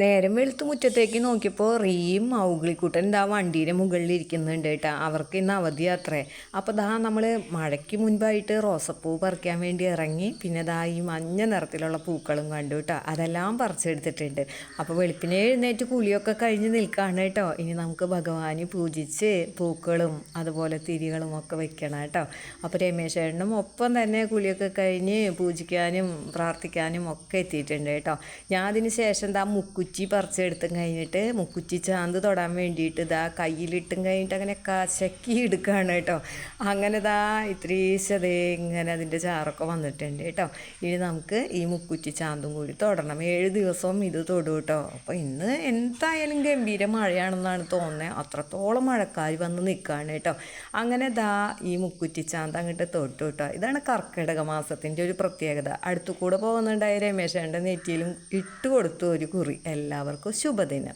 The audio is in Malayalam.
നേരം വെളുത്ത് മുറ്റത്തേക്ക് നോക്കിയപ്പോൾ റീയും മൗഗ്ലിക്കുട്ടൻ ദാ വണ്ടീന്റെ മുകളിൽ ഇരിക്കുന്നുണ്ട് കേട്ടോ. അവർക്ക് ഇന്ന് അവധിയാത്രേ അപ്പോൾ ദാ നമ്മൾ മഴയ്ക്ക് മുൻപായിട്ട് റോസപ്പൂ പറിക്കാൻ വേണ്ടി ഇറങ്ങി. പിന്നെ ദാ ഈ മഞ്ഞ നിറത്തിലുള്ള പൂക്കളും കണ്ടു കേട്ടോ. അതെല്ലാം പറിച്ചെടുത്തിട്ടുണ്ട്. അപ്പോൾ വെളുപ്പിനെ എഴുന്നേറ്റ് കുളിയൊക്കെ കഴിഞ്ഞ് നിൽക്കുകയാണ് കേട്ടോ. ഇനി നമുക്ക് ഭഗവാനെ പൂജിച്ച് പൂക്കളും അതുപോലെ തിരികളും ഒക്കെ വെക്കണം കേട്ടോ. അപ്പോൾ രമേശേട്ടനും ഒപ്പം തന്നെ കുളിയൊക്കെ കഴിഞ്ഞ് പൂജിക്കാനും പ്രാർത്ഥിക്കാനും ഒക്കെ എത്തിയിട്ടുണ്ട് കേട്ടോ. ഞാൻ അതിന് ശേഷം ദാ മുക്കു മുക്കുറ്റി പറിച്ചെടുത്തും കഴിഞ്ഞിട്ട് മുക്കുറ്റി ചാന്ത് തൊടാൻ വേണ്ടിയിട്ട് ഇതാ കയ്യിലിട്ടും കഴിഞ്ഞിട്ട് അങ്ങനെ കശക്കി എടുക്കുകയാണ് കേട്ടോ. അങ്ങനെ ഇതാ ഇത്രീശതേ ഇങ്ങനെ അതിന്റെ ചാറൊക്കെ വന്നിട്ടുണ്ട് കേട്ടോ. ഇനി നമുക്ക് ഈ മുക്കുറ്റി ചാന്തും കൂടി തൊടണം. ഏഴ് ദിവസവും ഇത് തൊടും കേട്ടോ. അപ്പോൾ ഇന്ന് എന്തായാലും ഗംഭീര മഴയാണെന്നാണ് തോന്നുന്നത് അത്രത്തോളം മഴക്കാർ വന്ന് നിൽക്കുകയാണ് കേട്ടോ. അങ്ങനെ ദാ ഈ മുക്കുറ്റി ചാന്ത് അങ്ങോട്ട് തൊട്ടു കേട്ടോ. ഇതാണ് കർക്കിടക മാസത്തിന്റെ ഒരു പ്രത്യേകത. അടുത്തു കൂടെ പോകുന്നുണ്ടായ രമേശേന്റെ നെറ്റിയിലും ഇട്ട് കൊടുത്തു ഒരു കുറി. എല്ലാവർക്കും ശുഭദിനം.